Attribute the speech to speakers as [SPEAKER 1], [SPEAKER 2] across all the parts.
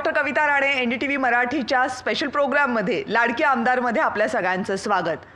[SPEAKER 1] Doctor Kavita Rane N D T V मराठीच्या special प्रोग्राममध्ये लाडकी आमदारमध्ये आपल्या सगळ्यांचं स्वागत.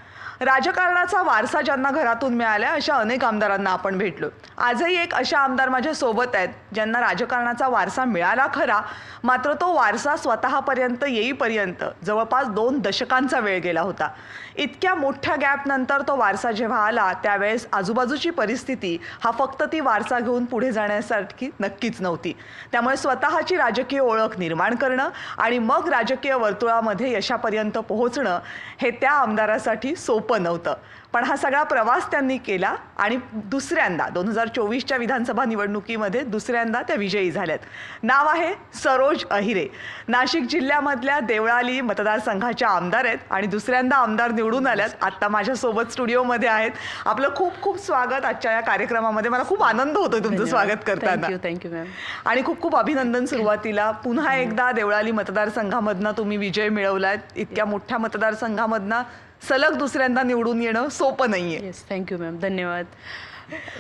[SPEAKER 1] राजकारणाचा वारसा ज्यांना घरातून मिळाला अशा अनेक आमदारांना आपण भेटलो. आजही एक अशा आमदार माझ्या सोबत आहेत ज्यांना राजकारणाचा वारसा मिळाला खरा मात्र तो वारसा स्वतःपर्यंत येईपर्यंत जवळपास दोन दशकांचा वेळ गेला होता. इतक्या मोठ्या गॅपनंतर तो वारसा जेव्हा आला त्यावेळेस आजूबाजूची परिस्थिती हा फक्त ती वारसा घेऊन पुढे जाण्यासाठी नक्कीच नव्हती. त्यामुळे स्वतःची राजकीय ओळख निर्माण करणं आणि मग राजकीय वर्तुळामध्ये यशापर्यंत पोहोचणं हे त्या आमदारासाठी सोपं नव्हतं. पण हा सगळा प्रवास त्यांनी केला आणि दुसऱ्यांदा दोन हजार चोवीसच्या विधानसभा निवडणुकीमध्ये दुसऱ्यांदा त्या विजयी झाल्यात. नाव आहे सरोज अहिरे. नाशिक जिल्ह्यामधल्या देवळाली मतदारसंघाच्या आमदार आहेत आणि दुसऱ्यांदा आमदार निवडून आल्यात. आत्ता माझ्यासोबत स्टुडिओमध्ये आहेत. आपलं खूप खूप स्वागत आजच्या या कार्यक्रमामध्ये. मला खूप आनंद होतोय तुमचं स्वागत करताना.
[SPEAKER 2] थँक्यू थँक्यू मॅम
[SPEAKER 1] आणि खूप खूप अभिनंदन सुरुवातीला. पुन्हा एकदा देवळाली मतदारसंघामधनं तुम्ही विजय मिळवलाय इतक्या मोठ्या मतदारसंघामधनं सलग दुसऱ्यांदा निवडून येणं सोपं नाहीये.
[SPEAKER 2] येस थँक्यू मॅम धन्यवाद.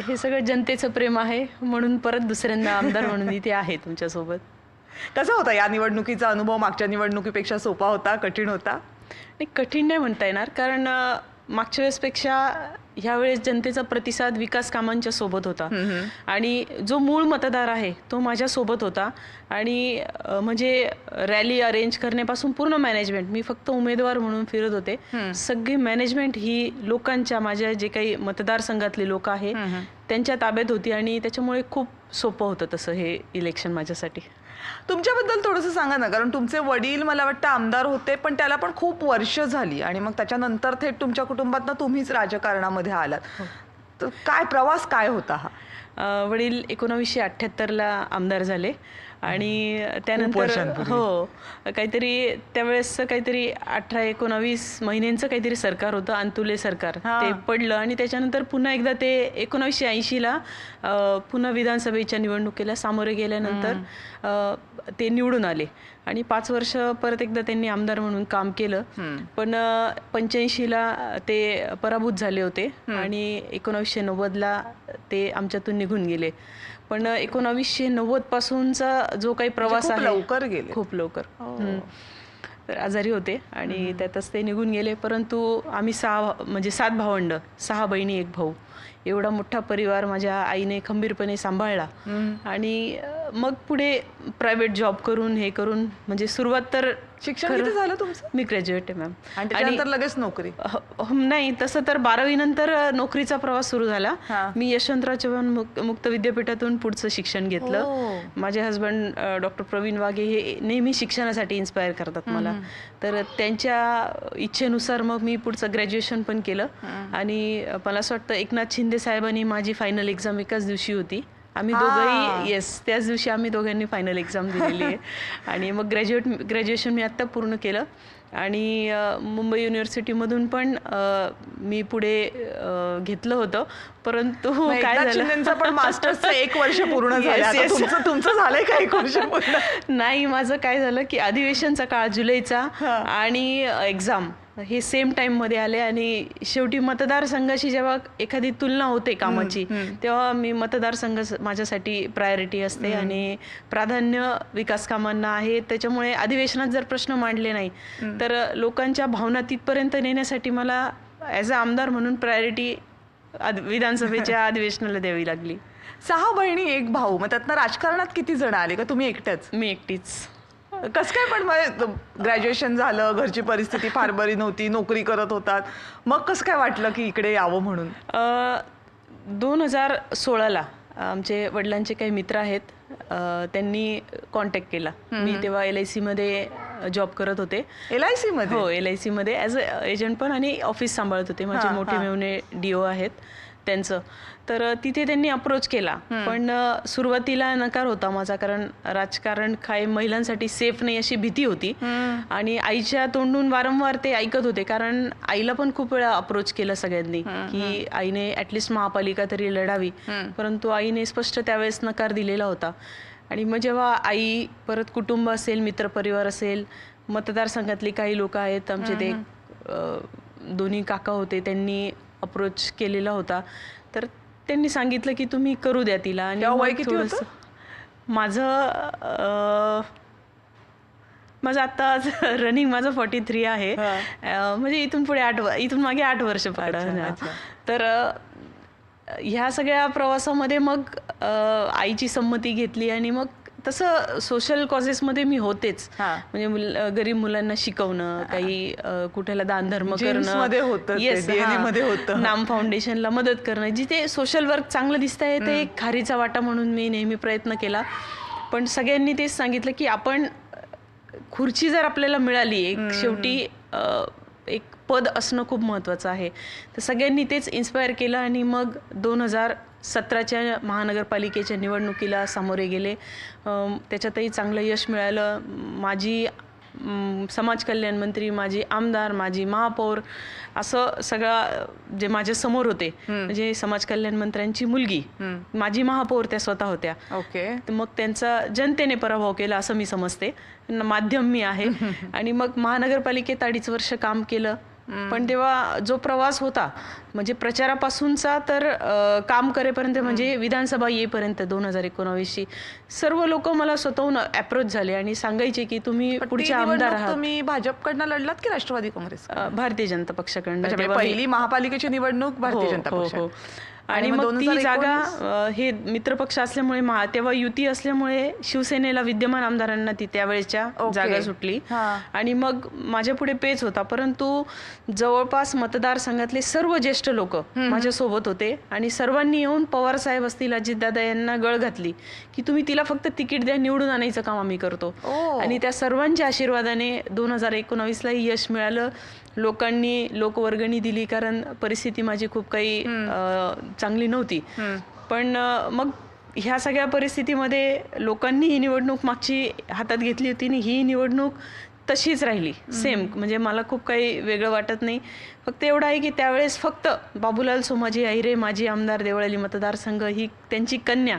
[SPEAKER 2] हे सगळं जनतेचं प्रेम आहे म्हणून परत दुसऱ्यांदा आमदार म्हणून इथे आहे तुमच्यासोबत.
[SPEAKER 1] कसा होता या निवडणुकीचा अनुभव? मागच्या निवडणुकीपेक्षा सोपा होता कठीण होता?
[SPEAKER 2] नाही कठीण नाही म्हणता येणार कारण अं, मागच्या वेळेसपेक्षा ह्यावेळेस जनतेचा प्रतिसाद विकास कामांच्या सोबत होता. आणि जो मूळ मतदार आहे तो माझ्या सोबत होता. आणि म्हणजे रॅली अरेंज करण्यापासून पूर्ण मॅनेजमेंट मी फक्त उमेदवार म्हणून फिरत होते. सगळी मॅनेजमेंट ही लोकांच्या माझ्या जे काही मतदारसंघातले लोक आहे त्यांच्या ताब्यात होती आणि त्याच्यामुळे खूप सोपं होतं तसं हे इलेक्शन माझ्यासाठी.
[SPEAKER 1] तुमच्याबद्दल थोडंसं सांगा ना कारण तुमचे वडील मला वाटतं आमदार होते पण त्याला पण खूप वर्ष झाली आणि मग त्याच्यानंतर थेट तुमच्या कुटुंबात तुम्हीच राजकारणामध्ये आलात. तर काय प्रवास काय होता हा?
[SPEAKER 2] वडील एकोणावीसशे अठ्ठ्याहत्तरला आमदार झाले. आणि त्यानंतर. हो काहीतरी त्यावेळेस काहीतरी अठरा एकोणावीस महिन्यांचं काहीतरी सरकार होतं अंतुले सरकार. ते पडलं आणि त्याच्यानंतर पुन्हा एकदा ते एकोणावीसशे ऐंशीला पुन्हा विधानसभेच्या निवडणुकीला सामोरे गेल्यानंतर ते निवडून आले. आणि पाच वर्ष परत एकदा त्यांनी आमदार म्हणून काम केलं. पण पंच्याऐंशीला ते पराभूत झाले होते आणि एकोणावीसशे नव्वदला ते आमच्यातून निघून गेले. पण एकोणावीसशे नव्वद पासूनचा जो काही प्रवास
[SPEAKER 1] म्हणजे खूप
[SPEAKER 2] आहे
[SPEAKER 1] लवकर गेले.
[SPEAKER 2] खूप लवकर. हम्म. तर आजारी होते आणि त्यातच ते निघून गेले. परंतु आम्ही सहा म्हणजे सात भावंड सहा बहिणी एक भाऊ. एवढा मोठा परिवार माझ्या आईने खंबीरपणे सांभाळला. आणि मग पुढे प्रायव्हेट जॉब करून हे करून म्हणजे सुरुवात तर
[SPEAKER 1] शिक्षण किती झालं तुमचं?
[SPEAKER 2] मी ग्रॅज्युएट आहे मॅम
[SPEAKER 1] आणि लगेच नोकरी?
[SPEAKER 2] ह- नाही तसं तर बारावी नंतर नोकरीचा प्रवास सुरू झाला.
[SPEAKER 1] हा.
[SPEAKER 2] मी यशवंतराव चव्हाण मुक- मुक्त विद्यापीठातून पुढचं शिक्षण
[SPEAKER 1] हो.
[SPEAKER 2] घेतलं माझे हस्बंड डॉक्टर प्रवीण वाघे हे नेहमी शिक्षणासाठी इन्स्पायर करतात मला. तर त्यांच्या इच्छेनुसार मग मी पुढचं ग्रॅज्युएशन पण केलं. आणि मला असं वाटतं एकनाथ शिंदे साहेबांनी माझी फायनल एक्झाम एकाच दिवशी होती. आम्ही. दोघंही येस त्याच दिवशी आम्ही दोघांनी फायनल एक्झाम दिलेली आहे. आणि मग ग्रॅज्युएट ग्रॅज्युएशन मी आत्ता पूर्ण केलं. आणि मुंबई युनिव्हर्सिटीमधून पण मी पुढे घेतलं होतं. परंतु काय झालं?
[SPEAKER 1] पण मास्टर्सचं एक वर्ष पूर्ण झालं. तुमचं तुमचं झालंय का एक वर्ष पूर्ण?
[SPEAKER 2] नाही माझं काय झालं की अधिवेशनचा काळ जुलैचा आणि एक्झाम हे सेम टाइममध्ये आले आणि शेवटी मतदारसंघाशी जेव्हा एखादी तुलना होते कामाची तेव्हा मी मतदारसंघ माझ्यासाठी प्रायोरिटी असते आणि प्राधान्य विकास कामांना आहे. त्याच्यामुळे अधिवेशनात जर प्रश्न मांडले नाही तर लोकांच्या भावना तिथपर्यंत नेण्यासाठी मला ॲज अ आमदार म्हणून प्रायोरिटी विधानसभेच्या अधिवेशनाला द्यावी लागली.
[SPEAKER 1] सहा बहिणी एक भाऊ. मग त्यातनं राजकारणात किती जण आले? का तुम्ही एकट्याच
[SPEAKER 2] मी एकटीच.
[SPEAKER 1] कसं काय पण ग्रॅज्युएशन झालं घरची परिस्थिती फार बरी नव्हती नोकरी करत होतात. मग कसं काय वाटलं की इकडे यावं म्हणून?
[SPEAKER 2] दोन हजार सोळाला आमचे वडिलांचे काही मित्र आहेत त्यांनी कॉन्टॅक्ट केला. मी तेव्हा एल आय सीमध्ये जॉब करत होते.
[SPEAKER 1] एल आय सी मध्ये?
[SPEAKER 2] हो एल आय सीमध्ये ॲज अ एजंट पण आणि ऑफिस सांभाळत होते. माझे मोठे. मेवणे डी ओ आहेत. त्यांचं. तर तिथे त्यांनी अप्रोच केला. पण सुरुवातीला नकार होता माझा कारण राजकारण काय महिलांसाठी सेफ नाही अशी भीती होती. आणि आईच्या तोंडून वारंवार ते ऐकत होते. कारण आईला पण खूप वेळा अप्रोच केलं सगळ्यांनी की आईने ऍटलिस्ट महापालिका तरी लढावी. परंतु आईने स्पष्ट त्यावेळेस नकार दिलेला होता. आणि मग जेव्हा आई परत कुटुंब असेल मित्रपरिवार असेल मतदारसंघातली काही लोक आहेत आमचे ते दोन्ही काका होते त्यांनी अप्रोच केलेला होता. तर त्यांनी सांगितलं की तुम्ही करू द्या तिला आणि
[SPEAKER 1] वय किती
[SPEAKER 2] थोडंसं- माझं माझं आता रनिंग माझं फॉर्टी थ्री आहे म्हणजे इथून पुढे आठ इथून मागे आठ वर्ष
[SPEAKER 1] अच्छा.
[SPEAKER 2] तर ह्या सगळ्या प्रवासामध्ये मग आईची संमती घेतली आणि मग तसं सोशल कॉजेसमध्ये मी होतेच. म्हणजे गरीब मुलांना शिकवणं काही कुठेला दान धर्म
[SPEAKER 1] Gyms मध्ये होतं ते,
[SPEAKER 2] Yes,
[SPEAKER 1] DNA. मध्ये होतं.
[SPEAKER 2] नाम फाउंडेशनला मदत करणं. जिथे सोशल वर्क चांगलं दिसतंय ते एक खारीचा वाटा म्हणून मी नेहमी प्रयत्न केला. पण सगळ्यांनी तेच सांगितलं की आपण खुर्ची जर आपल्याला मिळाली एक शेवटी एक पद असणं खूप महत्त्वाचं आहे. तर सगळ्यांनी तेच इन्स्पायर केलं आणि मग दोन हजार सतराच्या महानगरपालिकेच्या निवडणुकीला सामोरे गेले. त्याच्यातही चांगलं यश मिळालं. माझी समाज कल्याण मंत्री माझे आमदार माझी महापौर असं सगळं जे माझ्यासमोर होते. म्हणजे समाज कल्याण मंत्र्यांची मुलगी. माझी महापौर त्या स्वतः होत्या.
[SPEAKER 1] ओके.
[SPEAKER 2] तर मग त्यांचा जनतेने पराभव केला असं मी समजते. माध्यम मी आहे. आणि मग महानगरपालिकेत अडीच वर्ष काम केलं. पण तेव्हा जो प्रवास होता म्हणजे प्रचारापासूनचा तर काम करेपर्यंत म्हणजे विधानसभा येईपर्यंत दोन हजार एकोणावीसची सर्व लोक मला स्वतःहून अप्रोच झाले आणि सांगायचे की तुम्ही
[SPEAKER 1] पण ती
[SPEAKER 2] पुढचे आमदार
[SPEAKER 1] तुम्ही भाजपकडनं लढलात की राष्ट्रवादी काँग्रेस
[SPEAKER 2] भारतीय जनता पक्षाकडनं?
[SPEAKER 1] म्हणजे पहिली महापालिकेची निवडणूक भारतीय
[SPEAKER 2] हो,
[SPEAKER 1] जनता
[SPEAKER 2] हो,
[SPEAKER 1] पक्ष
[SPEAKER 2] हो. आणि मग ती जागा हे मित्रपक्ष असल्यामुळे महा- तेव्हा युती असल्यामुळे शिवसेनेला विद्यमान आमदारांना ती त्यावेळेच्या. जागा सुटली
[SPEAKER 1] हा.
[SPEAKER 2] आणि मग माझ्या पुढे पेच होता परंतु जवळपास मतदारसंघातले सर्व ज्येष्ठ लोक माझ्या सोबत होते आणि सर्वांनी येऊन पवार साहेब असतील अजितदादा यांना गळ घातली की तुम्ही तिला फक्त तिकीट द्या निवडून आणायचं काम आम्ही करतो. आणि त्या सर्वांच्या आशीर्वादाने दोन हजार एकोणावीसलाही यश मिळालं लोकांनी लोकवर्गणी दिली कारण परिस्थिती माझी खूप काही चांगली नव्हती. पण मग ह्या सगळ्या परिस्थितीमध्ये लोकांनी ही निवडणूक मागची हातात घेतली होती आणि ही निवडणूक तशीच राहिली. सेम म्हणजे मला खूप काही वेगळं वाटत नाही. फक्त एवढं आहे की त्यावेळेस फक्त बाबूलाल सोमाजी आहिरे माजी आमदार देवळाली मतदारसंघ ही त्यांची कन्या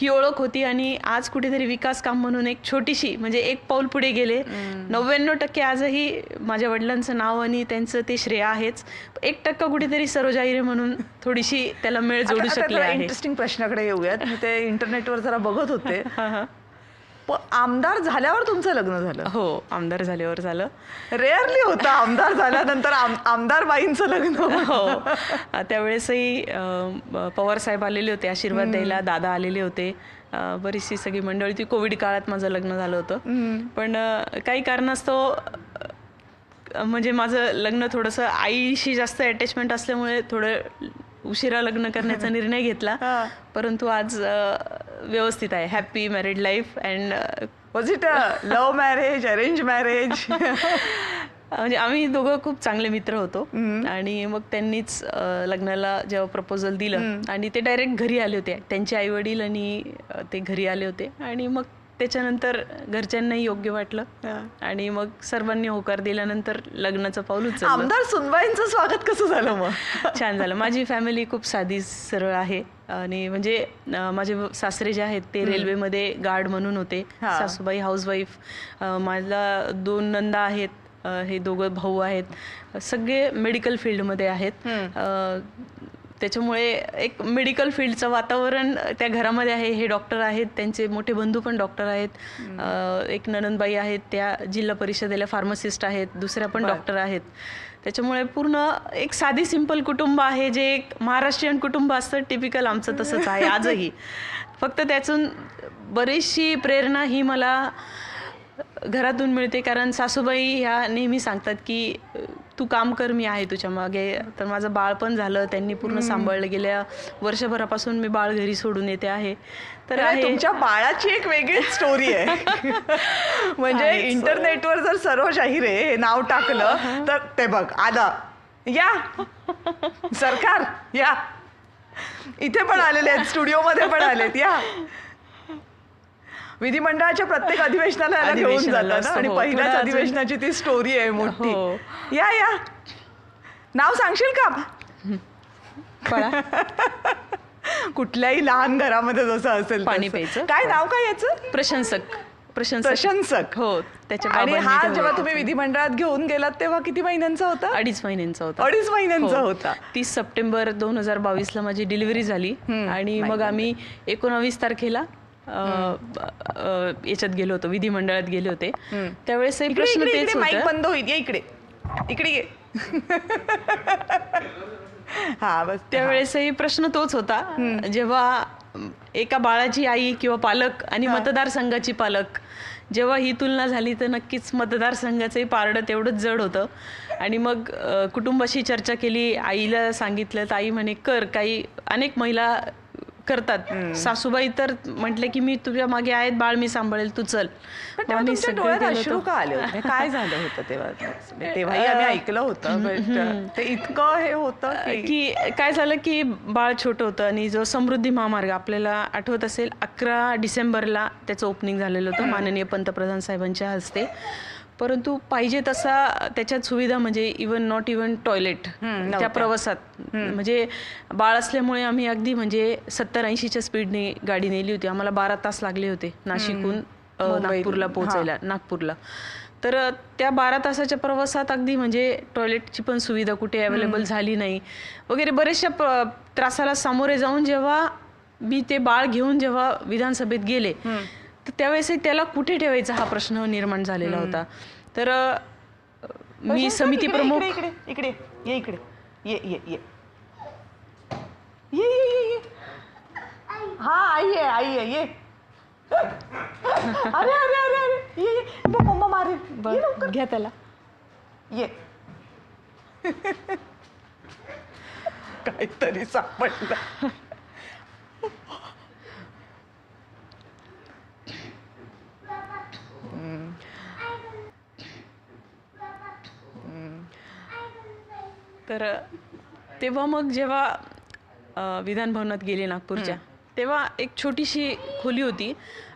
[SPEAKER 2] ही ओळख होती आणि आज कुठेतरी विकास काम म्हणून एक छोटीशी म्हणजे एक पाऊल पुढे गेले. नव्याण्णव टक्के आजही माझ्या वडिलांचं नाव आणि त्यांचं ते श्रेय आहेच. एक टक्का कुठेतरी सरोज आहिरे म्हणून थोडीशी त्याला मेळ जोडू शकले
[SPEAKER 1] इंटरेस्टिंग प्रश्नाकडे येऊयात. मी ते इंटरनेटवर जरा बघत होते. प- आमदार झाल्यावर तुमचं लग्न झालं.
[SPEAKER 2] हो आमदार झाल्यावर झालं.
[SPEAKER 1] रेअरली होतं आमदार झाल्यानंतर आम- आमदार बाईंचं लग्न.
[SPEAKER 2] हो. त्यावेळेसही पवार साहेब आलेले होते आशीर्वाद द्यायला दादा आलेले होते. बरीचशी सगळी मंडळी ती कोविड काळात माझं लग्न झालं होतं. पण काही कारणास्तव म्हणजे माझं लग्न थोडंसं आईशी जास्त अटॅचमेंट असल्यामुळे थोडं उशिरा लग्न करण्याचा निर्णय घेतला. परंतु आज व्यवस्थित आहे. Happy married life and
[SPEAKER 1] was it love marriage arrange marriage
[SPEAKER 2] म्हणजे आम्ही दोघं खूप चांगले मित्र होतो. आणि मग त्यांनीच लग्नाला जेव्हा प्रपोजल दिलं आणि ते डायरेक्ट घरी आले होते. त्यांचे आई वडील आणि ते घरी आले होते. आणि मग त्याच्यानंतर घरच्यांनाही योग्य वाटलं. आणि मग सर्वांनी होकार दिल्यानंतर लग्नाचं पाऊल उचललं.
[SPEAKER 1] आमदार सुनबाईंचं स्वागत कसं झालं मग?
[SPEAKER 2] छान झालं. माझी फॅमिली खूप साधी सरळ आहे. आणि म्हणजे माझे सासरे जे आहेत ते रेल्वेमध्ये गार्ड म्हणून होते. सासूबाई हाऊसवाईफ मला दोन नंदा आहेत. हे दोघं भाऊ आहेत. सगळे मेडिकल फील्डमध्ये आहेत. त्याच्यामुळे एक मेडिकल फील्डचं वातावरण त्या घरामध्ये आहे. हे डॉक्टर आहेत. त्यांचे मोठे बंधू पण डॉक्टर आहेत. एक ननंदबाई आहेत. त्या जिल्हा परिषदेला फार्मासिस्ट आहेत. दुसऱ्या पण डॉक्टर आहेत. त्याच्यामुळे पूर्ण एक साधी सिंपल कुटुंब आहे. जे एक महाराष्ट्रीयन कुटुंब असतं. टिपिकल आमचं तसंच आहे. आजही. फक्त त्यातून बरीचशी प्रेरणा ही मला घरातून मिळते. कारण सासूबाई ह्या नेहमी सांगतात की तू काम कर मी आहे तुझ्या मागे. तर माझं बाळ पण झालं त्यांनी पूर्ण सांभाळलं. गेल्या वर्षभरापासून मी बाळ घरी सोडून येते आहे. तर
[SPEAKER 1] तुमच्या बाळाची एक वेगळीच स्टोरी आहे. म्हणजे. इंटरनेटवर जर सरोज अहिरे हे नाव टाकलं तर ते बघ आलं. या. सरकार या. इथे पण आलेले आहेत स्टुडिओमध्ये पण आलेत. या. विधिमंडळाच्या प्रत्येक अधिवेशनाला याला घेऊन जातात आणि. पहिल्याच अधिवेशनाची ती स्टोरी आहे मोठी.
[SPEAKER 2] हो.
[SPEAKER 1] या या. नाव सांगशील का? कुठल्याही लहान घरामध्ये जसं असेल
[SPEAKER 2] पाणी. प्यायचं.
[SPEAKER 1] काय नाव काय याचं?
[SPEAKER 2] प्रशंसक. प्रशंसक.
[SPEAKER 1] प्रशंसक.
[SPEAKER 2] हो त्याच्या
[SPEAKER 1] आणि हा जेव्हा. तुम्ही विधिमंडळात घेऊन गेलात तेव्हा किती महिन्यांचा होता?
[SPEAKER 2] अडीच महिन्यांचा होता.
[SPEAKER 1] अडीच महिन्यांचा
[SPEAKER 2] हो.
[SPEAKER 1] होता.
[SPEAKER 2] तीस सप्टेंबर दोन हजार बावीस ला माझी डिलिव्हरी झाली. आणि मग आम्ही एकोणावीस तारखेला याच्यात गेलो होतो विधिमंडळात गेले होते.
[SPEAKER 1] इकडे
[SPEAKER 2] प्रश्न तेच
[SPEAKER 1] बंद होईल ये इकडे. इकडे ये. हा बस.
[SPEAKER 2] त्यावेळेसही प्रश्न तोच होता. जेव्हा एका बाळाची आई किंवा पालक आणि मतदारसंघाची पालक जेव्हा ही तुलना झाली तर नक्कीच मतदारसंघाचंही पारडं तेवढंच जड होतं. आणि मग कुटुंबाशी चर्चा केली आईला सांगितलं तर आई म्हणे कर काही अनेक महिला करतात. सासूबाई तर म्हटले की मी तुझ्या मागे आहेत बाळ मी सांभाळेल तू चल.
[SPEAKER 1] अश्रू. का आले होते? काय झालं होतं तेव्हा? म्हणजे तेव्हाही आम्ही ऐकलं होतं ते इतकं हे होतं की
[SPEAKER 2] की काय झालं की बाळ छोटं होतं आणि जो समृद्धी महामार्ग आपल्याला आठवत असेल अकरा डिसेंबरला त्याचं ओपनिंग झालेलं होतं माननीय पंतप्रधान साहेबांच्या हस्ते. परंतु पाहिजे तसा त्याच्यात सुविधा म्हणजे इवन नॉट इवन टॉयलेट त्या प्रवासात. म्हणजे बाळ असल्यामुळे आम्ही अगदी म्हणजे सत्तर ऐंशीच्या स्पीडने गाडी नेली होती. आम्हाला बारा तास लागले होते नाशिकहून नागपूरला पोहोचायला नागपूरला. तर त्या बारा तासाच्या प्रवासात अगदी म्हणजे टॉयलेटची पण सुविधा कुठे अवेलेबल झाली नाही. वगैरे बऱ्याचशा त्रासाला सामोरे जाऊन जेव्हा मी ते बाळ घेऊन जेव्हा विधानसभेत गेले तर त्यावेळेसही त्याला कुठे ठेवायचा हा प्रश्न निर्माण झालेला होता? तर मी समिती प्रमुख
[SPEAKER 1] इकडे इकडे इकडे ये इकडे. ये ये ये. ये ये ये ये. हा आई आहे आई आहे ये. अरे अरे अरे अरे. ये ये. मम्मा लवकर.
[SPEAKER 2] घ्या त्याला.
[SPEAKER 1] ये. काहीतरी सापडलं.
[SPEAKER 2] तर तेव्हा मग जेव्हा अ, विधान भवनात गेले नागपूरच्या तेव्हा एक छोटीशी खोली होती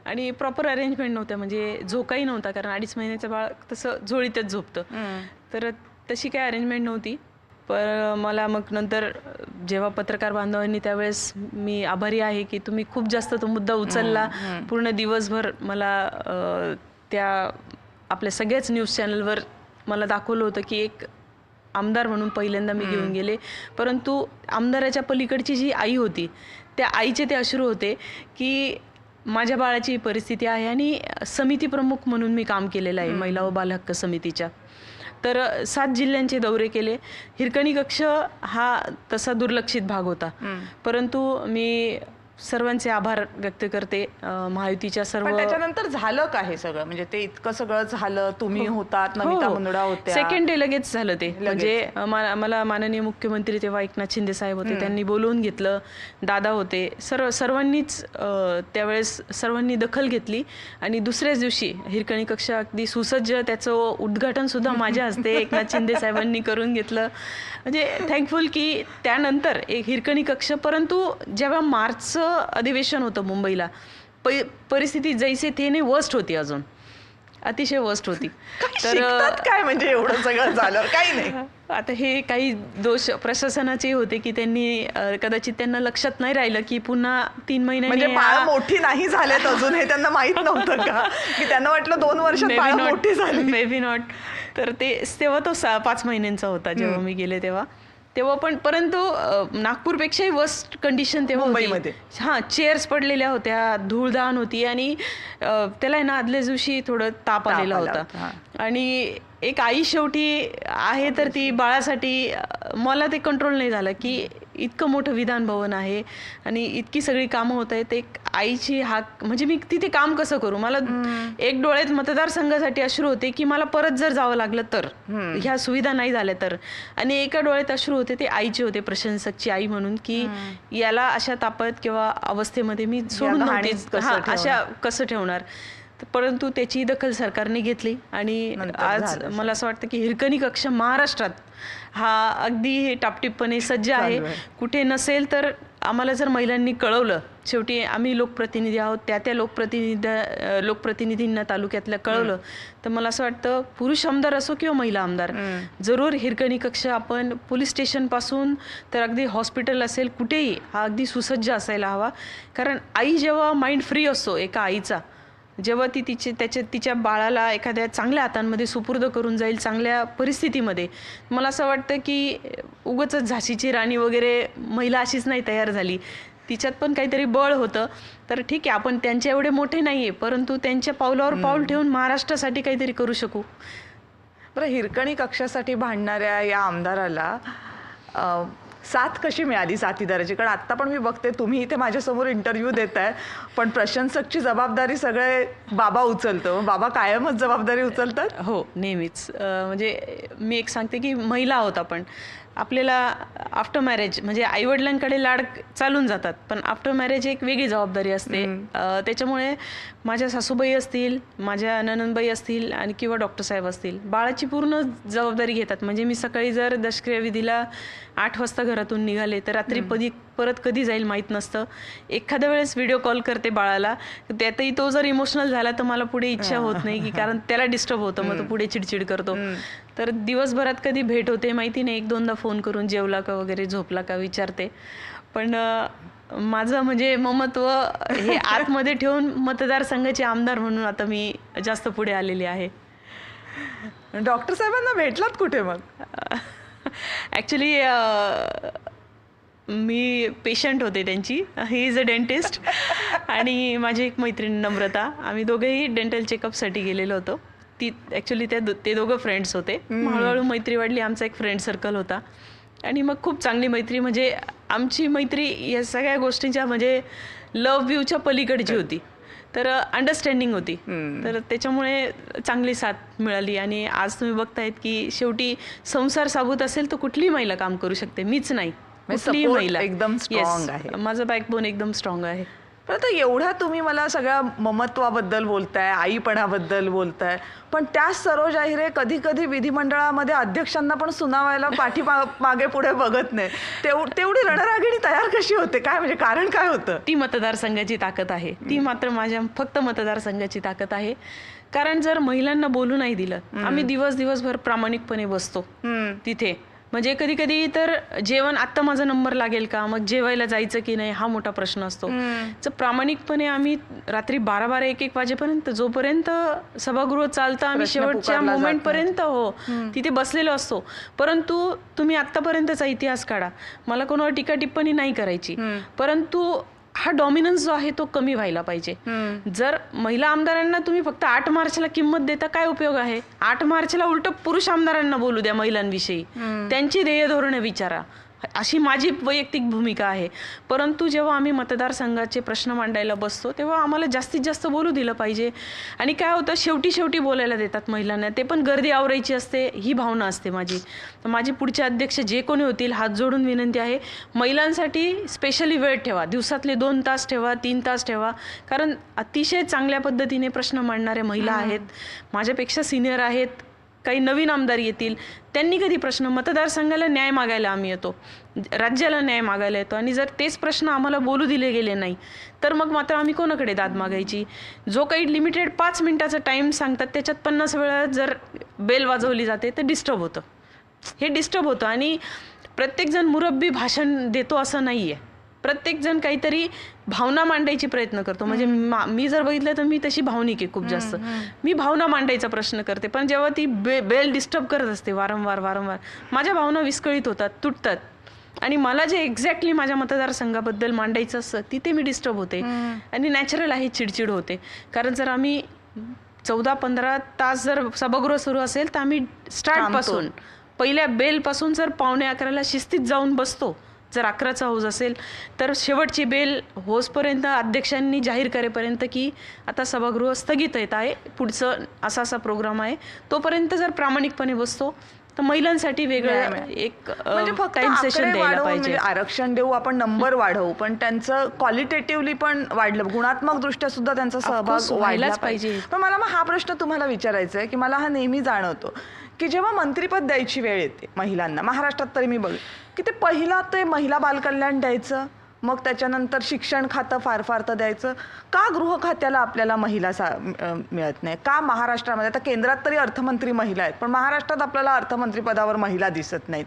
[SPEAKER 2] आणि प्रॉपर अरेंजमेंट नव्हत्या म्हणजे झोकाही नव्हता कारण अडीच महिन्याचं बाळ तसं झोळीतच झोपतं. तर तशी काय अरेंजमेंट नव्हती. पर मला मग नंतर जेव्हा पत्रकार बांधवांनी त्यावेळेस मी आभारी आहे की तुम्ही खूप जास्त तो मुद्दा उचलला. पूर्ण दिवसभर मला त्या आपल्या सगळ्याच न्यूज चॅनलवर मला दाखवलं होतं की एक आमदार म्हणून पहिल्यांदा मी घेऊन गेले. परंतु आमदाराच्या पलीकडची जी आई होती त्या आईचे ते अश्रू होते की माझ्या बाळाची ही परिस्थिती आहे आणि समिती प्रमुख म्हणून मी काम केलेलं आहे महिला व बालहक्क समितीच्या. तर सात जिल्ह्यांचे दौरे केले. हिरकणी कक्ष हा तसा दुर्लक्षित भाग होता. परंतु मी सर्वांचे आभार व्यक्त करते महायुतीच्या सर्व
[SPEAKER 1] पण त्याच्यानंतर झालं का हे सगळं? म्हणजे ते इतकं सगळं झालं तुम्ही होतात नमिता मुंदडा होत्या.
[SPEAKER 2] सेकंड डे लगेच झालं ते. म्हणजे मला माननीय मुख्यमंत्री तेव्हा एकनाथ शिंदे साहेब होते त्यांनी बोलवून घेतलं दादा होते. सर्व सर्वांनीच त्यावेळेस सर्वांनी दखल घेतली. आणि दुसऱ्याच दिवशी हिरकणी कक्ष अगदी सुसज्ज त्याचं उद्घाटन सुद्धा माझ्या हस्ते एकनाथ शिंदे साहेबांनी करून घेतलं. म्हणजे थँकफुल की त्यानंतर एक हिरकणी कक्ष परंतु जेव्हा मार्चचं अधिवेशन होतं मुंबईला. पै परिस्थिती जैसे तेने वर्स्ट होती अजून. अतिशय वर्स्ट होती.
[SPEAKER 1] शिकतात काय म्हणजे एवढं सगळं झालं काही नाही.
[SPEAKER 2] आता हे काही दोष प्रशासनाचे होते की त्यांनी कदाचित त्यांना लक्षात नाही राहिलं की पुन्हा तीन
[SPEAKER 1] म्हणजे
[SPEAKER 2] महिन्यांनी
[SPEAKER 1] बाळ मोठी नाही झालेत अजून हे त्यांना माहीत नव्हतं का? की त्यांना वाटलं दोन वर्षात बाळ मोठी झाली.
[SPEAKER 2] मे बी नॉट तर ते तेव्हा तो पाच महिन्यांचा होता जेव्हा मी गेले तेव्हा. तेव्हा पण परंतु नागपूरपेक्षाही वर्स्ट कंडिशन तेव्हा.
[SPEAKER 1] मुंबईमध्ये.
[SPEAKER 2] हा चेअर्स पडलेल्या होत्या धूळदान होती आणि त्याला ना आदल्या दिवशी थोडं ताप आलेला
[SPEAKER 1] आला
[SPEAKER 2] होता. आणि एक आई शेवटी आहे तर ती बाळासाठी मला ते कंट्रोल नाही झालं की इतकं मोठं विधान भवन आहे आणि इतकी सगळी कामं होत आहेत. एक आईची हाक म्हणजे मी तिथे काम कसं करू? मला एक डोळ्यात मतदारसंघासाठी अश्रू होते की मला परत जर जावं लागलं तर ह्या सुविधा नाही झाल्या तर. आणि एका डोळ्यात अश्रू होते ते आईचे होते प्रशंसकची आई म्हणून की याला अशा तापत किंवा अवस्थेमध्ये मी सोडून अशा कसं ठेवणार? परंतु त्याची दखल सरकारने घेतली आणि आज मला असं वाटतं की हिरकणी कक्ष महाराष्ट्रात हा अगदी टापटीपणे सज्ज आहे. कुठे नसेल तर आम्हाला जर महिलांनी कळवलं शेवटी आम्ही लोकप्रतिनिधी आहोत त्या त्या लोकप्रतिनिधी लोकप्रतिनिधींना तालुक्यातल्या कळवलं तर मला असं वाटतं पुरुष आमदार असो किंवा महिला आमदार जरूर हिरकणी कक्ष आपण पोलीस स्टेशनपासून तर अगदी हॉस्पिटल असेल कुठेही हा अगदी सुसज्ज असायला हवा. कारण आई जेव्हा माइंड फ्री असतो एका आईचा जेव्हा ती तिचे त्याच्या तिच्या बाळाला एखाद्या चांगल्या हातांमध्ये सुपूर्द करून जाईल चांगल्या परिस्थितीमध्ये मला असं वाटतं की उगच झाशीची राणी वगैरे महिला अशीच नाही तयार झाली. तिच्यात पण काहीतरी बळ होतं. तर ठीक आहे आपण त्यांच्या एवढे मोठे नाही आहे परंतु त्यांच्या पावलावर पाऊल ठेवून महाराष्ट्रासाठी काहीतरी करू शकू.
[SPEAKER 1] बरं हिरकणी कक्षासाठी भांडणाऱ्या या आमदाराला साथ कशी मिळाली साथीदाराची कारण आत्ता पण मी बघते तुम्ही इथे माझ्यासमोर इंटरव्ह्यू देत आहे पण प्रशंसकची जबाबदारी सगळे बाबा उचलतो. बाबा कायमच जबाबदारी उचलतात?
[SPEAKER 2] हो नेहमीच. म्हणजे मी एक सांगते की महिला आहोत आपण. आपल्याला आफ्टर मॅरेज म्हणजे आईवडिलांकडे लाड चालून जातात पण आफ्टर मॅरेज एक वेगळी जबाबदारी असते. त्याच्यामुळे माझ्या सासूबाई असतील माझ्या ननंदबाई असतील आणि किंवा डॉक्टर साहेब असतील बाळाची पूर्ण जबाबदारी घेतात. म्हणजे मी सकाळी जर दशक्रिया विधीला आठ वाजता घरातून निघाले तर रात्री कधी परत कधी जाईल माहीत नसतं. एखाद्या वेळेस व्हिडिओ कॉल करते बाळाला. त्यातही तो जर इमोशनल झाला तर मला पुढे इच्छा होत नाही की कारण त्याला डिस्टर्ब होतं मग तो पुढे चिडचिड करतो. तर दिवसभरात कधी भेट होते माहिती नाही. एक दोनदा फोन करून जेवला का वगैरे झोपला का विचारते. पण माझं म्हणजे ममत्व हे आतमध्ये ठेवून मतदारसंघाचे आमदार म्हणून आता मी जास्त पुढे आलेले आहे.
[SPEAKER 1] डॉक्टर साहेबांना भेटलात कुठे मग?
[SPEAKER 2] ॲक्च्युली मी पेशंट होते त्यांची. ही इज अ डेंटिस्ट आणि माझी एक मैत्रीण नम्रता. आम्ही दोघेही डेंटल चेकअपसाठी गेलेलो होतो. ती ॲक्च्युली त्या ते दोघं फ्रेंड्स होते. हळूहळू मैत्री वाढली. आमचा एक फ्रेंड सर्कल होता. आणि मग खूप चांगली मैत्री. म्हणजे आमची मैत्री या सगळ्या गोष्टींच्या म्हणजे लव व्ह्यूच्या पलीकडची होती. तर अंडरस्टँडिंग होती. तर त्याच्यामुळे चांगली साथ मिळाली. आणि आज तुम्ही बघतायत की शेवटी संसार साबूत असेल तर कुठलीही महिला काम करू शकते. मीच नाही. कुठलीही
[SPEAKER 1] support
[SPEAKER 2] महिला?
[SPEAKER 1] एकदम strong आहे.
[SPEAKER 2] माझं बॅकबोन एकदम स्ट्रॉंग आहे.
[SPEAKER 1] पण आता एवढ्या तुम्ही मला सगळ्या ममत्वाबद्दल बोलताय आईपणाबद्दल बोलताय पण त्याच सरोज आहिरे कधी कधी विधिमंडळामध्ये अध्यक्षांना पण सुनावायला पाठी मागे पुढे बघत नाही. तेव तेवढी रणरागिणी तयार कशी होते? काय म्हणजे कारण काय होतं?
[SPEAKER 2] ती मतदारसंघाची ताकद आहे. ती मात्र माझ्या फक्त मतदारसंघाची ताकद आहे. कारण जर महिलांना बोलू नाही दिलं आम्ही दिवस दिवसभर प्रामाणिकपणे बसतो तिथे. म्हणजे कधी कधी तर जेवण आत्ता माझा नंबर लागेल का? मग जेवायला जायचं की नाही? हा मोठा प्रश्न असतो. तर प्रामाणिकपणे आम्ही रात्री बारा बारा एक एक वाजेपर्यंत जोपर्यंत सभागृह चालतं आम्ही शेवटच्या
[SPEAKER 1] पुकारला जात
[SPEAKER 2] मोमेंट पर्यंत हो तिथे बसलेलो असतो. परंतु तुम्ही आतापर्यंतचा इतिहास काढा. मला कोणावर टीका टिप्पणी नाही करायची. परंतु हा डॉमिनन्स जो आहे तो कमी व्हायला पाहिजे. जर महिला आमदारांना तुम्ही फक्त आठ मार्चला किंमत देता काय उपयोग आहे? आठ मार्चला उलट पुरुष आमदारांना बोलू द्या महिलांविषयी. त्यांची ध्येय धोरणे विचारा. अशी माझी वैयक्तिक भूमिका आहे. परंतु जेव्हा आम्ही मतदारसंघाचे प्रश्न मांडायला बसतो तेव्हा आम्हाला जास्तीत जास्त बोलू दिलं पाहिजे. आणि काय होतं शेवटी शेवटी बोलायला देतात महिलांना. ते पण गर्दी आवरायची असते ही भावना असते माझी. तर माझे पुढचे अध्यक्ष जे कोणी होतील हात जोडून विनंती आहे महिलांसाठी स्पेशली वेळ ठेवा. दिवसातले दोन तास ठेवा तीन तास ठेवा. कारण अतिशय चांगल्या पद्धतीने प्रश्न मांडणाऱ्या महिला आहेत. माझ्यापेक्षा सिनियर आहेत. काही नवीन आमदार येतील त्यांनी कधी प्रश्न मतदारसंघाला न्याय मागायला आम्ही येतो राज्याला न्याय मागायला येतो आणि जर तेच प्रश्न आम्हाला बोलू दिले गेले नाही तर मग मात्र आम्ही कोणाकडे दाद मागायची? जो काही लिमिटेड पाच मिनिटाचा टाईम सांगतात त्याच्यात पन्नास वेळा जर बेल वाजवली जाते तर डिस्टर्ब होतं. हे डिस्टर्ब होतं आणि प्रत्येकजण मुरब्बी भाषण देतो असं नाही आहे प्रत्येकजण काहीतरी भावना मांडायची प्रयत्न करतो. म्हणजे मा- जर बघितलं तर मी तशी भावनिक आहे खूप जास्त. मी भावना मांडायचा प्रश्न करते. पण जेव्हा ती बे बेल डिस्टर्ब करत असते वारंवार वारंवार माझ्या भावना विस्कळीत होतात तुटतात. आणि मला जे एक्झॅक्टली माझ्या मतदारसंघाबद्दल मांडायचं असतं तिथे मी डिस्टर्ब होते. आणि नॅचरल आहे चिडचिड होते. कारण जर आम्ही चौदा पंधरा तास जर सभागृह सुरू असेल तर आम्ही स्टार्टपासून पहिल्या बेलपासून जर पावणे अकराला शिस्तीत जाऊन बसतो जर अकराचा हाऊस असेल तर शेवटची बेल होसपर्यंत अध्यक्षांनी जाहीर करेपर्यंत की आता सभागृह स्थगित येत आहे. पुढचं असा असा प्रोग्राम आहे. तोपर्यंत जर प्रामाणिकपणे बसतो तर महिलांसाठी वेगळं. एक
[SPEAKER 1] म्हणजे
[SPEAKER 2] टाइम सेशन
[SPEAKER 1] आकडे
[SPEAKER 2] द्यायला पाहिजे
[SPEAKER 1] म्हणजे आरक्षण देऊ आपण नंबर वाढवू पण त्यांचं क्वालिटेटिव्हली पण वाढलं गुणात्मक दृष्ट्या सुद्धा त्यांचा सहभाग
[SPEAKER 2] व्हायलाच
[SPEAKER 1] पाहिजे
[SPEAKER 2] पाहिजे.
[SPEAKER 1] पण मला मग हा प्रश्न तुम्हाला विचारायचा आहे की मला हा नेहमी जाणवतो की जेव्हा मंत्रीपद द्यायची वेळ येते महिलांना महाराष्ट्रात तरी मी बघ की ते पहिला ते महिला बालकल्याण द्यायचं मग त्याच्यानंतर शिक्षण खातं फार फार तर द्यायचं. का गृह खात्याला आपल्याला महिला सा मिळत नाही? का महाराष्ट्रामध्ये? आता केंद्रात तरी अर्थमंत्री महिला आहेत पण महाराष्ट्रात आपल्याला अर्थमंत्रीपदावर महिला दिसत नाहीत.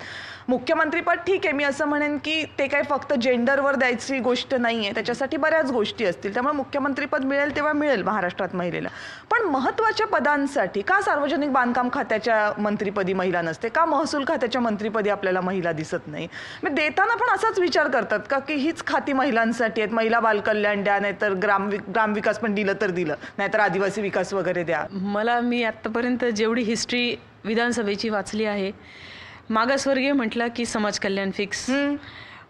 [SPEAKER 1] मुख्यमंत्रीपद ठीक आहे मी असं म्हणेन की ते काही फक्त जेंडरवर द्यायची गोष्ट नाही आहे त्याच्यासाठी बऱ्याच गोष्टी असतील. त्यामुळे मुख्यमंत्रीपद मिळेल तेव्हा मिळेल महाराष्ट्रात महिलेला. पण महत्त्वाच्या पदांसाठी का सार्वजनिक बांधकाम खात्याच्या मंत्रीपदी महिला नसते? का महसूल खात्याच्या मंत्रीपदी आपल्याला महिला दिसत नाही? मग देताना पण असाच विचार करतात का की हीच खाती महिलांसाठी आहेत. महिला बालकल्याण द्या नाहीतर ग्राम ग्रामविकास पण दिलं तर दिलं. नाहीतर आदिवासी विकास वगैरे द्या.
[SPEAKER 2] मला मी आत्तापर्यंत जेवढी हिस्ट्री विधानसभेची वाचली आहे मागासवर्गीय म्हटलं की समाज कल्याण फिक्स.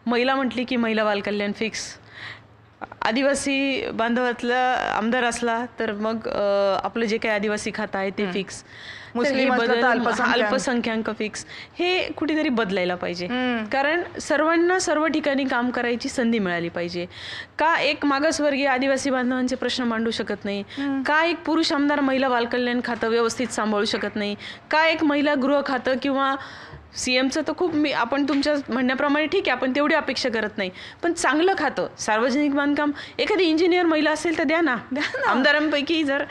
[SPEAKER 2] महिला म्हटली की महिला बाल कल्याण फिक्स. आदिवासी बांधवातला आमदार असला तर मग आपलं जे काही आदिवासी खातं आहे ते फिक्स.
[SPEAKER 1] मुस्लिम अल्पसंख्याक.
[SPEAKER 2] अल्पसंख्याक फिक्स हे कुठेतरी बदलायला पाहिजे. कारण सर्वांना सर्व ठिकाणी काम करायची संधी मिळाली पाहिजे. का एक मागासवर्गीय आदिवासी बांधवांचे प्रश्न मांडू शकत नाही? का एक पुरुष आमदार महिला बालकल्याण खातं व्यवस्थित सांभाळू शकत नाही? का एक महिला गृह खातं किंवा सीएमचं तर खूप मी आपण तुमच्या म्हणण्याप्रमाणे ठीक आहे आपण तेवढी अपेक्षा करत नाही. पण चांगलं खातं सार्वजनिक बांधकाम एखादी इंजिनियर महिला असेल तर द्या ना. आमदारांपैकी जर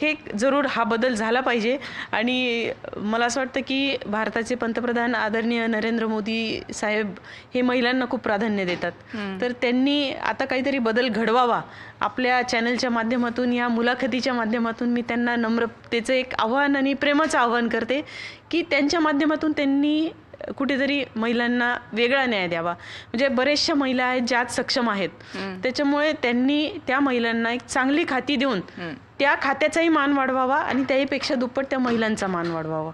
[SPEAKER 2] हे जरूर हा बदल झाला पाहिजे. आणि मला असं वाटतं की भारताचे पंतप्रधान आदरणीय नरेंद्र मोदी साहेब हे महिलांना खूप प्राधान्य देतात. तर त्यांनी आता काहीतरी बदल घडवावा. आपल्या चॅनलच्या माध्यमातून या मुलाखतीच्या माध्यमातून मी त्यांना नम्रतेचं एक आव्हान आणि प्रेमाचं आव्हान करते की त्यांच्या माध्यमातून त्यांनी कुठेतरी महिलांना वेगळा न्याय द्यावा. म्हणजे बऱ्याचशा महिला आहेत ज्या आज सक्षम आहेत. त्याच्यामुळे त्यांनी त्या महिलांना एक चांगली खाती देऊन त्या खात्याचाही मान वाढवावा आणि त्याहीपेक्षा दुप्पट त्या महिलांचा मान वाढवावा.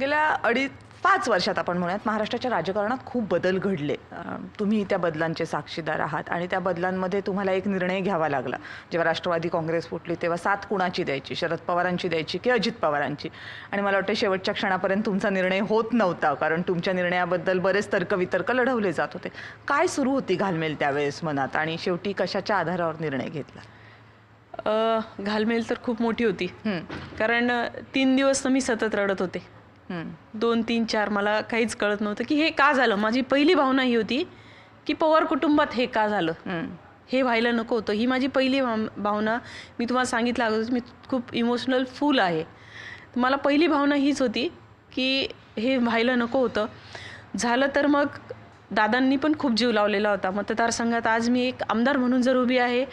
[SPEAKER 1] गेल्या अडीच पाच वर्षात आपण म्हणूयात महाराष्ट्राच्या राजकारणात खूप बदल घडले. तुम्ही त्या बदलांचे साक्षीदार आहात आणि त्या बदलांमध्ये तुम्हाला एक निर्णय घ्यावा लागला. जेव्हा राष्ट्रवादी काँग्रेस फुटली तेव्हा साथ कुणाची द्यायची? शरद पवारांची द्यायची की अजित पवारांची? आणि मला वाटतं शेवटच्या क्षणापर्यंत तुमचा निर्णय होत नव्हता कारण तुमच्या निर्णयाबद्दल बरेच तर्कवितर्क लढवले जात होते. काय सुरू होती घालमेल त्यावेळेस मनात? आणि शेवटी कशाच्या आधारावर निर्णय घेतला?
[SPEAKER 2] घालमेल तर खूप मोठी होती. कारण तीन दिवस तर मी सतत रडत होते. दोन तीन चार मला काहीच कळत नव्हतं की हे का झालं? माझी पहिली भावना ही होती की पवार कुटुंबात हे का झालं? हे व्हायला नको होतं. ही माझी पहिली भाव- भावना. मी तुम्हाला सांगितलं अगोदर मी खूप इमोशनल फुल आहे. मला पहिली भावना हीच होती की हे व्हायला नको होतं. झालं तर मग दादांनी पण खूप जीव लावलेला होता. मतदारसंघात आज मी एक आमदार म्हणून जर उभी आहे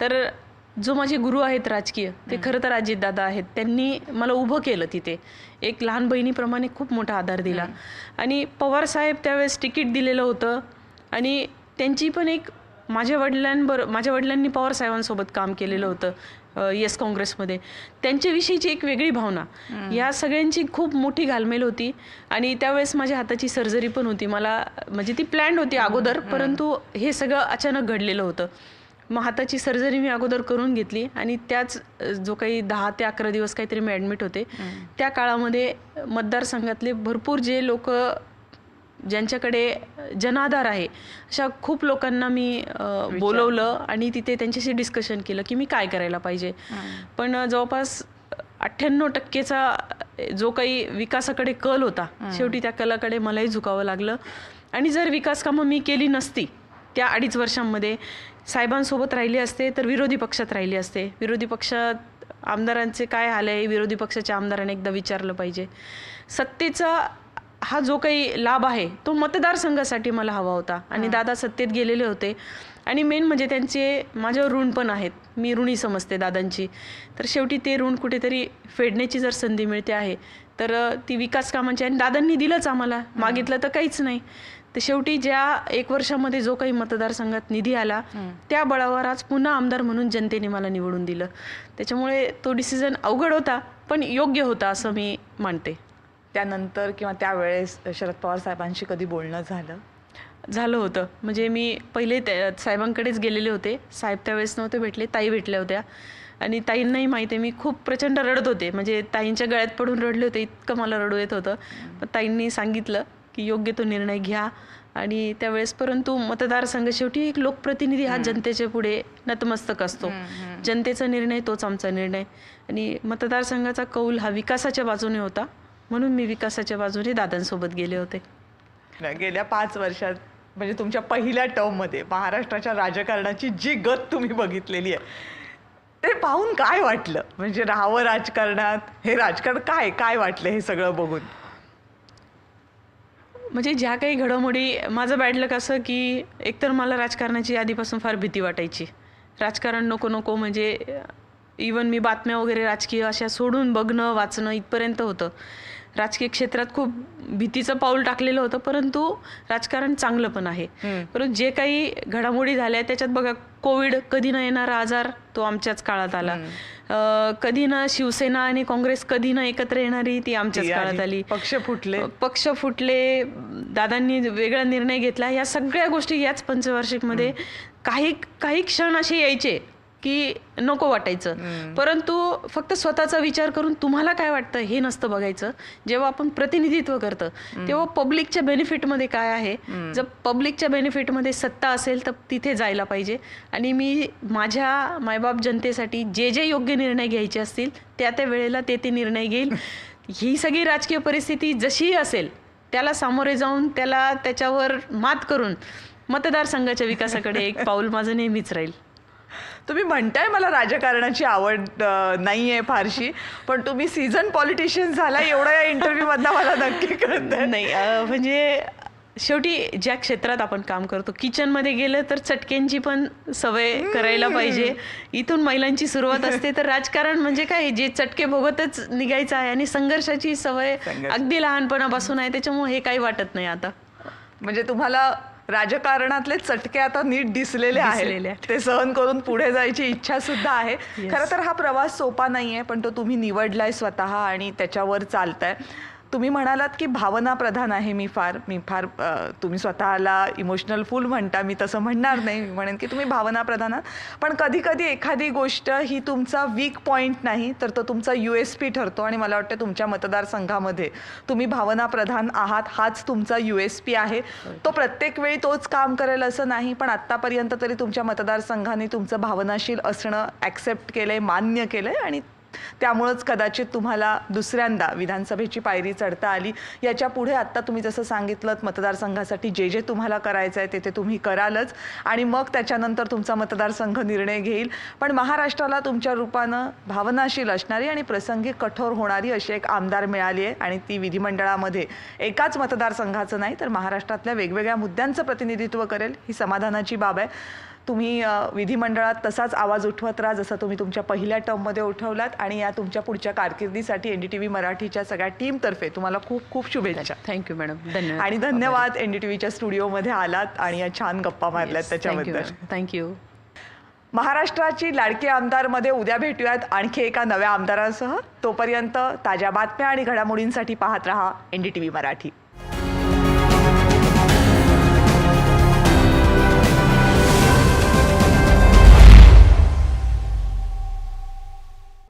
[SPEAKER 2] तर जो माझे गुरु आहेत राजकीय ते खरं तर अजितदादा आहेत. त्यांनी मला उभं केलं तिथे. एक लहान बहिणीप्रमाणे खूप मोठा आधार दिला. आणि पवार साहेब त्यावेळेस तिकीट दिलेलं होतं. आणि त्यांची पण एक माझ्या वडिलांबर माझ्या वडिलांनी पवार साहेबांसोबत काम केलेलं होतं येस काँग्रेसमध्ये. त्यांच्याविषयीची एक वेगळी भावना. या सगळ्यांची खूप मोठी घालमेल होती. आणि त्यावेळेस माझ्या हाताची सर्जरी पण होती. मला म्हणजे ती प्लॅन होती अगोदर परंतु हे सगळं अचानक घडलेलं होतं. मग हाताची सर्जरी मी अगोदर करून घेतली आणि त्याच जो काही दहा ते अकरा दिवस काहीतरी मी ॲडमिट होते. त्या काळामध्ये मतदारसंघातले भरपूर जे लोक ज्यांच्याकडे जनाधार आहे अशा खूप लोकांना मी बोलवलं आणि तिथे त्यांच्याशी डिस्कशन केलं की मी काय करायला पाहिजे. पण जवळपास अठ्ठ्याण्णव टक्केचा जो काही विकासाकडे कल होता शेवटी त्या कलाकडे मलाही झुकावं लागलं. आणि जर विकास कामं मी केली नसती त्या अडीच वर्षांमध्ये साहेबांसोबत राहिले असते तर विरोधी पक्षात राहिले असते. विरोधी पक्षात आमदारांचे काय हाल आहे? विरोधी पक्षाच्या आमदारांनी एकदा विचारलं पाहिजे. सत्तेचा हा जो काही लाभ आहे तो मतदारसंघासाठी मला हवा होता. आणि दादा सत्तेत गेलेले होते. आणि मेन म्हणजे त्यांचे माझ्यावर ऋण पण आहेत. मी ऋणी समजते दादांची. तर शेवटी ते ऋण कुठेतरी फेडण्याची जर संधी मिळते आहे तर ती विकास कामांची आणि दादांनी दिलंच आम्हाला. मागितलं तर काहीच नाही. तर शेवटी ज्या एक वर्षामध्ये जो काही मतदारसंघात निधी आला त्या बळावर आज पुन्हा आमदार म्हणून जनतेने मला निवडून दिलं. त्याच्यामुळे तो डिसिजन अवघड होता पण योग्य होता असं मी मानते.
[SPEAKER 1] त्यानंतर किंवा त्यावेळेस शरद पवार साहेबांशी कधी बोलणं झालं?
[SPEAKER 2] झालं होतं. म्हणजे मी पहिले त्या साहेबांकडेच गेलेले होते. साहेब त्यावेळेस नव्हते भेटले ताई भेटल्या होत्या. आणि ताईंनाही माहिती आहे मी खूप प्रचंड रडत होते. म्हणजे ताईंच्या गळ्यात पडून रडले होते इतकं मला रडू येत होतं. पण ताईंनी सांगितलं की योग्य तो निर्णय घ्या. आणि त्यावेळेस परंतु मतदारसंघ शेवटी एक लोकप्रतिनिधी हा जनतेच्या पुढे नतमस्तक असतो. जनतेचा निर्णय तोच आमचा निर्णय. आणि मतदारसंघाचा कौल हा विकासाच्या बाजूने होता. म्हणून मी विकासाच्या बाजूने दादांसोबत गेले होते.
[SPEAKER 1] गेल्या पाच वर्षात म्हणजे तुमच्या पहिल्या टर्ममध्ये महाराष्ट्राच्या राजकारणाची जी गत तुम्ही बघितलेली आहे ते पाहून काय वाटलं? म्हणजे राहावं राजकारणात हे राजकारण काय काय वाटलं हे सगळं बघून?
[SPEAKER 2] म्हणजे ज्या काही घडामोडी माझं बॅड लक असं की एकतर मला राजकारणाची आधीपासून फार भीती वाटायची. राजकारण नको नको म्हणजे इवन मी बातम्या वगैरे राजकीय अशा सोडून बघणं वाचणं इथपर्यंत होतं. राजकीय क्षेत्रात खूप भीतीचं पाऊल टाकलेलं होतं परंतु राजकारण चांगलं पण आहे. परंतु जे काही घडामोडी झाल्या त्याच्यात बघा कोविड कधी न येणारा आजार तो आमच्याच काळात आला. कधी ना शिवसेना आणि काँग्रेस कधी ना एकत्र येणारी ती आमच्याच काळात
[SPEAKER 1] आली.
[SPEAKER 2] आली.
[SPEAKER 1] पक्ष फुटले.
[SPEAKER 2] पक्ष फुटले दादांनी वेगळा निर्णय घेतला. या सगळ्या गोष्टी याच पंचवार्षिकमध्ये काही काही क्षण असे यायचे की नको वाटायचं. परंतु फक्त स्वतःचा विचार करून तुम्हाला काय वाटतं हे नसतं बघायचं. जेव्हा आपण प्रतिनिधित्व करतं तेव्हा पब्लिकच्या बेनिफिटमध्ये काय आहे? जर पब्लिकच्या बेनिफिटमध्ये सत्ता असेल तर तिथे जायला पाहिजे. आणि मी माझ्या मायबाप जनतेसाठी जे जे योग्य निर्णय घ्यायचे असतील त्या त्या वेळेला ते ते निर्णय घेईल. ही सगळी राजकीय परिस्थिती जशीही असेल त्याला सामोरे जाऊन त्याला त्याच्यावर मात करून मतदारसंघाच्या विकासाकडे एक पाऊल माझं नेहमीच राहील.
[SPEAKER 1] तुम्ही म्हणताय मला राजकारणाची आवड अं, नाहीये फारशी पण तुम्ही सीझन पॉलिटिशियन झाला एवढं या इंटरव्ह्यू मधनं मला नक्की कळतंय.
[SPEAKER 2] नाही म्हणजे शेवटी ज्या क्षेत्रात आपण काम करतो किचनमध्ये गेलं तर चटक्यांची पण सवय करायला पाहिजे. इथून महिलांची सुरुवात असते तर राजकारण म्हणजे काय? जे चटके भोगतच निघायचं आहे आणि संघर्षाची सवय. अगदी लहानपणापासून आहे त्याच्यामुळे हे काही वाटत नाही आता.
[SPEAKER 1] म्हणजे तुम्हाला राजकारणातले चटके आता नीट दिसलेले आहेत.
[SPEAKER 2] आहेत.
[SPEAKER 1] ते सहन करून पुढे जायची इच्छा सुद्धा आहे. खरं तर हा प्रवास सोपा नाहीये पण तो तुम्ही निवडलाय स्वतः आणि त्याच्यावर चालताय. तुम्ही म्हणालात की भावना प्रधान आहे मी फार मी फार तुम्ही स्वतःला इमोशनल फुल म्हणता मी तसं म्हणणार नाही. मी म्हणेन की तुम्ही भावना प्रधान आहात. पण कधी कधी एखादी गोष्ट ही तुमचा वीक पॉईंट नाही तर तो तुमचा यू एस पी ठरतो आणि मला वाटतं तुमच्या मतदारसंघामध्ये तुम्ही भावना प्रधान आहात हाच तुमचा यू एस पी आहे. तो प्रत्येक वेळी तोच काम करेल असं नाही पण आत्तापर्यंत तरी तुमच्या मतदारसंघाने तुमचं भावनाशील असणं ॲक्सेप्ट केलं आहे मान्य केलं आहे आणि त्यामुळंच कदाचित तुम्हाला दुसऱ्यांदा विधानसभेची पायरी चढता आली. याच्यापुढे आत्ता तुम्ही जसं सांगितलं मतदारसंघासाठी जे जे तुम्हाला करायचं आहे ते ते तुम्ही करालच. आणि मग त्याच्यानंतर तुमचा मतदारसंघ निर्णय घेईल. पण महाराष्ट्राला तुमच्या रूपानं भावनाशील असणारी आणि प्रसंगी कठोर होणारी अशी एक आमदार मिळाली आहे. आणि ती विधिमंडळामध्ये एकाच मतदारसंघाचं नाही तर महाराष्ट्रातल्या वेगवेगळ्या मुद्द्यांचं प्रतिनिधित्व करेल. ही समाधानाची बाब आहे. तुम्ही विधिमंडळात तसाच आवाज उठवत राहा जसं तुम्ही तुमच्या पहिल्या टर्ममध्ये उठवलात आणि या तुमच्या पुढच्या कारकिर्दीसाठी एन डी टी व्ही मराठीच्या सगळ्या टीमतर्फे तुम्हाला खूप खूप शुभेच्छा.
[SPEAKER 2] Thank you madam. धन्यवाद.
[SPEAKER 1] आणि धन्यवाद एन डी टी व्हीच्या स्टुडिओमध्ये आलात आणि या छान गप्पा मारल्यात त्याच्याबद्दल.
[SPEAKER 2] थँक्यू
[SPEAKER 1] महाराष्ट्राची लाडकी आमदारमध्ये उद्या भेटूयात आणखी एका नव्या आमदारासह. तोपर्यंत ताज्या बातम्या आणि घडामोडींसाठी पाहत रहा N D T V Marathi.